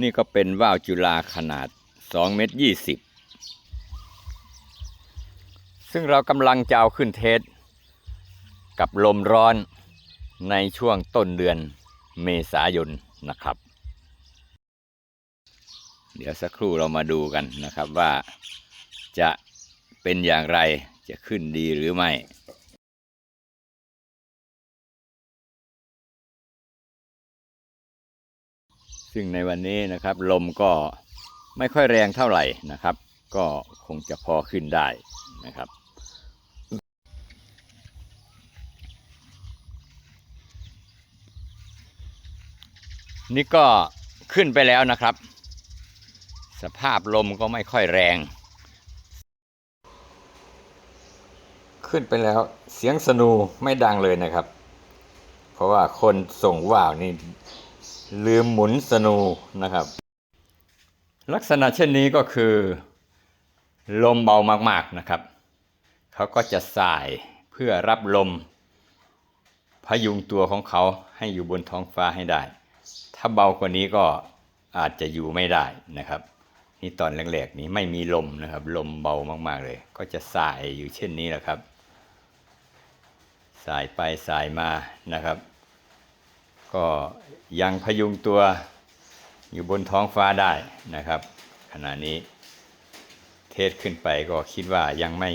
นี่ก็เป็นว่าวจุฬาขนาด2เมตร20 ซึ่งเรากำลังจะเอาขึ้นเทสกับลมร้อนในช่วงต้นเดือนเมษายนนะครับ เดี๋ยวสักครู่เรามาดูกันนะครับว่าจะเป็นอย่างไรจะขึ้นดีหรือไม่ ซึ่งในวันนี้นะครับ ลมก็ไม่ค่อยแรงเท่าไหร่นะครับ ก็คงจะพอขึ้นได้นะครับ นี่ก็ขึ้นไปแล้วนะครับ สภาพลมก็ไม่ค่อยแรง ขึ้นไปแล้วเสียงสนูไม่ดังเลยนะครับ เพราะว่าคนส่งว่าวนี่ ลืมหมุนสนูนะครับ ลักษณะเช่นนี้ก็คือ ลมเบามากๆนะครับ เขาก็จะสายเพื่อรับลม พยุงตัวของเขาให้อยู่บนท้องฟ้าให้ได้ ถ้าเบากว่านี้ก็อาจจะอยู่ไม่ได้นะครับ นี่ตอนแรกๆนี้ไม่มีลมนะครับ ลมเบามากๆเลย ก็จะสายอยู่เช่นนี้แหละครับ สายไปสายมานะครับ ก็ยังพยุงตัวอยู่บนท้องฟ้าได้นะครับ ขณะนี้เทสขึ้นไปก็คิดว่ายังไม่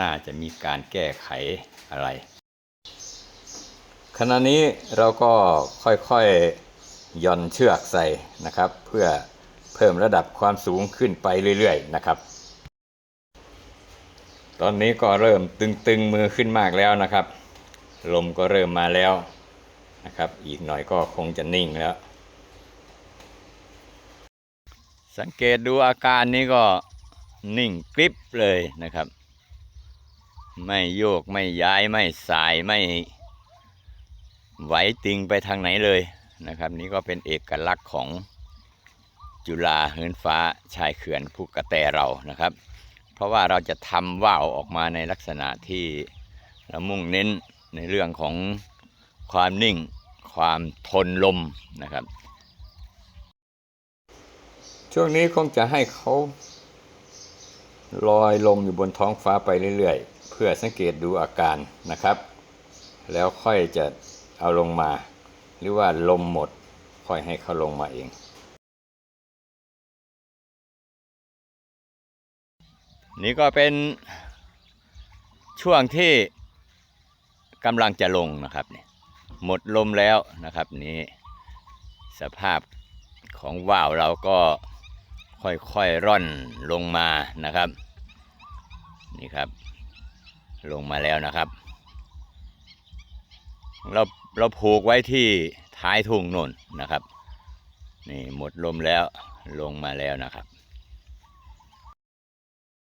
น่าจะมีการแก้ไขอะไร ขณะนี้เราก็ค่อยๆย่อนเชือกใส่นะครับ เพื่อเพิ่มระดับความสูงขึ้นไปเรื่อยๆนะครับ ตอนนี้ก็เริ่มตึงๆมือขึ้นมากแล้วนะครับ ลมก็เริ่มมาแล้ว นะครับ อีกหน่อยก็คงจะนิ่งแล้ว สังเกตดูอาการนี้ก็นิ่งกริบเลยนะครับ ไม่โยกไม่ย้ายไม่สายไม่ไหวติงไปทางไหนเลยนะครับ นี่ก็เป็นเอกลักษณ์ของจุฬาเหินฟ้าชายเขื่อนภูกระแตเรานะครับ เพราะว่าเราจะทำว่าวออกมาในลักษณะที่เรามุ่งเน้นในเรื่องของความนิ่ง ความทนลมนะครับ ช่วงนี้คงจะให้เขาลอยลมอยู่บนท้องฟ้าไปเรื่อยๆ เพื่อสังเกตดูอาการนะครับ แล้วค่อยจะเอาลงมา หรือว่าลมหมด ค่อยให้เขาลงมาเอง นี่ก็เป็นช่วงที่กำลังจะลงนะครับเนี่ย หมดลมแล้วนะครับนี่สภาพของว่าวเราก็ค่อยๆร่อนลงมานะครับ นี่ครับ ลงมาแล้วนะครับ เราเราผูกไว้ที่ท้ายทุ่งนนนะครับ นี่หมดลมแล้วลงมาแล้วนะครับ